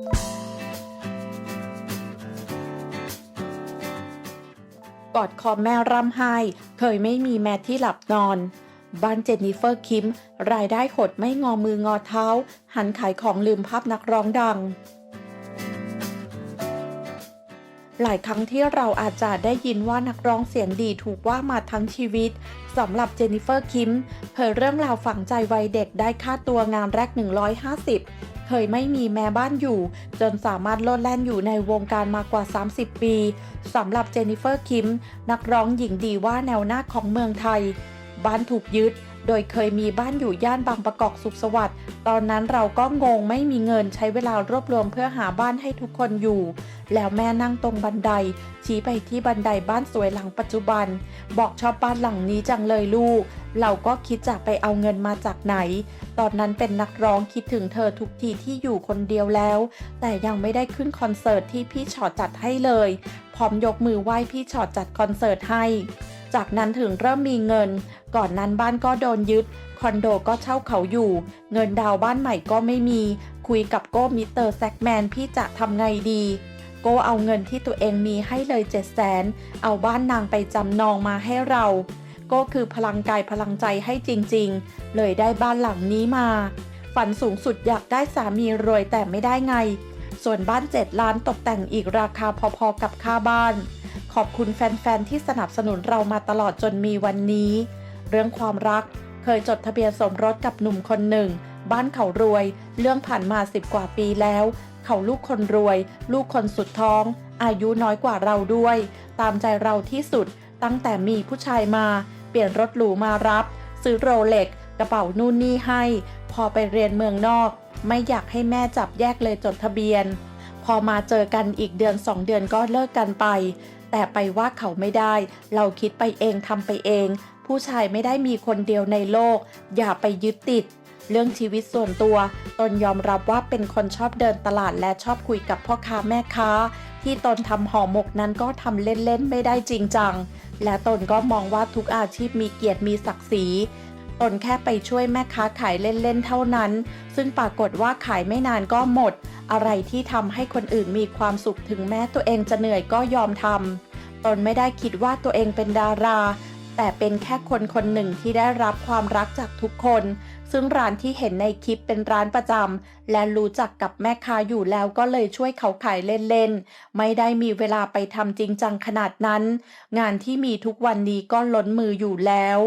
กอดคอแม่ร่ำไห้ เคยไม่มีแม่ที่หลับนอน บ้านเจนนิเฟอร์คิม รายได้หดไม่งอมืองอเท้า หันขายของลืมภาพนักร้องดัง หลายครั้งที่เราอาจจะได้ยินว่านักร้องเสียงดีถูกว่ามาทั้งชีวิตสำหรับเจนนิเฟอร์คิม เผยเรื่องราวฝังใจวัยเด็กได้ค่าตัวงานแรก 150 เคยไม่มีแม่บ้านอยู่ จนสามารถโลดแล่นอยู่ในวงการมากว่า 30 ปีสำหรับเจนนิเฟอร์คิม นักร้องหญิงดีว่าแนวหน้าของเมืองไทย บ้านถูกยึด โดยเคยมีบ้านอยู่ย่านบางประกอบสุขสวัสดิ์ ตอนนั้นเราก็งงไม่มีเงินใช้เวลารวบรวมเพื่อหาบ้านให้ทุกคนอยู่ แล้วแม่นั่งตรงบันได ชี้ไปที่บันไดบ้านสวยหลังปัจจุบัน บอกชอบบ้านหลังนี้จังเลยลูก เราก็คิดจะไปเอาเงินมาจากไหน ตอนนั้นเป็นนักร้องคิดถึงเธอทุกทีที่อยู่คนเดียวแล้ว แต่ยังไม่ได้ขึ้นคอนเสิร์ตที่พี่ชอตจัดให้เลย พร้อมยกมือไหว้พี่ชอตจัดคอนเสิร์ตให้ จากนั้นถึงเริ่มมีเงิน ก่อนนั้นบ้านก็โดนยึด คอนโดก็เช่าเขาอยู่ เงินดาวบ้านใหม่ก็ไม่มี คุยกับโก้มิสเตอร์แซกแมนพี่จะทำไงดี โก้เอาเงินที่ตัวเองมีให้เลย7 0 0แสนเอาบ้านนางไปจำนองมาให้เรา โก้คือพลังกายพลังใจให้จริงๆ เลยได้บ้านหลังนี้มา ฝันสูงสุดอยากได้สามีรวยแต่ไม่ได้ไง ส่วนบ้าน7ล้านตกแต่งอีกราคาพอๆกับค่าบ้าน ขอบคุณแฟน ๆ ที่สนับสนุนเรามาตลอดจนมีวันนี้ เรื่องความรักเคยจดทะเบียนสมรสกับหนุ่มคนหนึ่ง บ้านเขารวย เรื่องผ่านมาสิบกว่าปีแล้ว เขาลูกคนรวย ลูกคนสุดท้อง อายุน้อยกว่าเราด้วย ตามใจเราที่สุด ตั้งแต่มีผู้ชายมา เปลี่ยนรถหรูมารับ ซื้อโรเล็ก กระเป๋านู่นนี่ให้ พอไปเรียนเมืองนอก ไม่อยากให้แม่จับแยกเลยจดทะเบียน พอมาเจอกันอีกเดือนสองเดือนก็เลิกกันไป แต่ไปว่าเขาไม่ได้ เราคิดไปเองทำไปเอง ผู้ชายไม่ได้มีคนเดียวในโลก อย่าไปยึดติด เรื่องชีวิตส่วนตัว ตนยอมรับว่าเป็นคนชอบเดินตลาดและชอบคุยกับพ่อค้าแม่ค้า ที่ตนทำห่อหมกนั้นก็ทำเล่นๆไม่ได้จริงจัง และตนก็มองว่าทุกอาชีพมีเกียรติมีศักดิ์ศรีตนแค่ไปช่วยแม่ค้าขายเล่นๆเท่านั้น ซึ่งปรากฏว่าขายไม่นานก็หมด อะไรที่ทำให้คนอื่นมีความสุขถึงแม้ตัวเองจะเหนื่อยก็ยอมทำตนไม่ได้คิดว่าตัวเองเป็นดารา แต่เป็นแค่คนคนหนึ่งที่ได้รับความรักจากทุกคน ซึ่งร้านที่เห็นในคลิปเป็นร้านประจำและรู้จักกับแม่ค้าอยู่แล้วก็เลยช่วยเขาขายเล่นๆ ไม่ได้มีเวลาไปทำจริงจังขนาดนั้น งานที่มีทุกวันนี้ก็ล้นมืออยู่แล้ว